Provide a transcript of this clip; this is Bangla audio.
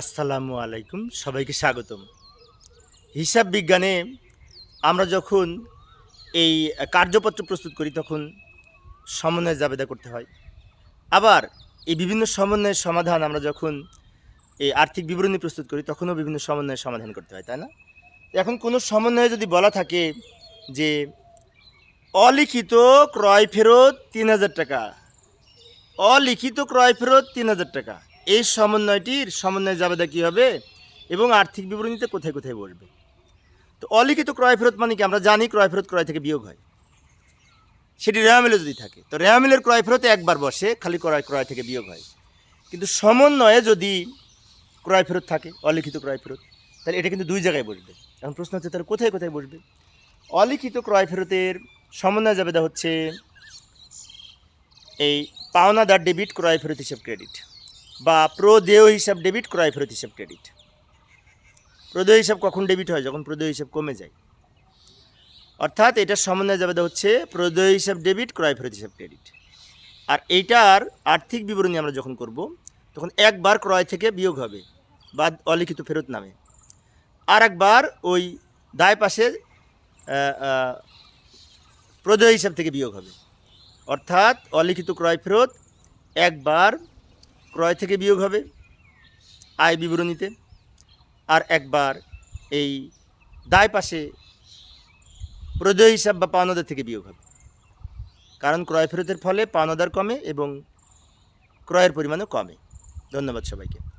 আসসালামু আলাইকুম, সবাইকে স্বাগতম। হিসাব বিজ্ঞানে আমরা যখন এই কার্যপত্র প্রস্তুত করি, তখন সমন্বয় জাবেদা করতে হয়। আবার এই বিভিন্ন সমন্বয়ের সমাধান আমরা যখন এই আর্থিক বিবরণী প্রস্তুত করি, তখনও বিভিন্ন সমন্বয়ের সমাধান করতে হয়, তাই না? এখন কোনো সমন্বয়ে যদি বলা থাকে যে অলিখিত ক্রয় ফেরত তিন হাজার টাকা, অলিখিত ক্রয় ফেরত তিন হাজার টাকা এই সমন্বয়টির সমন্বয় জাবেদা কী হবে এবং আর্থিক বিবরণীতে কোথায় কোথায় বসবে তো অলিখিত ক্রয় ফেরত মানে কি? আমরা জানি ক্রয় ফেরত ক্রয় থেকে বিয়োগ হয়। সেটি রেয়ামিলে যদি থাকে, তো রেয়ামিলের ক্রয় ফেরত একবার বসে খালি ক্রয় ক্রয় থেকে বিয়োগ হয়। কিন্তু সমন্বয়ে যদি ক্রয় ফেরত থাকে, অলিখিত ক্রয় ফেরত, তাহলে এটা কিন্তু দুই জায়গায় বসবে। এখন প্রশ্ন হচ্ছে, তাহলে কোথায় কোথায় বসবে? অলিখিত ক্রয় ফেরতের সমন্বয় জাবেদা হচ্ছে এই পাওনাদার ডেবিট ক্রয় ফেরত হিসাব ক্রেডিট। বা প্রদেয় হিসাব ডেবিট ক্রয় ফেরত হিসাব ক্রেডিট প্রদেয় হিসাব কখন ডেবিট হয়? যখন প্রদেয় হিসাব কমে যায়। অর্থাৎ এটার সমন্বয় যাবে হচ্ছে প্রদেয় হিসাব ডেবিট ক্রয় ফেরত হিসাব ক্রেডিট আর এইটার আর্থিক বিবরণী আমরা যখন করব, তখন একবার ক্রয় থেকে বিয়োগ হবে বা অলিখিত ফেরত নামে। আর একবার ওই দায় পাশে প্রদেয় হিসাব থেকে বিয়োগ হবে। অর্থাৎ অলিখিত ক্রয় ফেরত একবার ক্রয় থেকে বিয়োগ হবে আয় বিবরণীতে। আর একবার এই দায় পাশে প্রদেয় হিসাব বা পাওনাদার থেকে বিয়োগ হবে। কারণ ক্রয় ফেরতের ফলে পাওনাদার কমে এবং ক্রয়ের পরিমাণও কমে। ধন্যবাদ সবাইকে।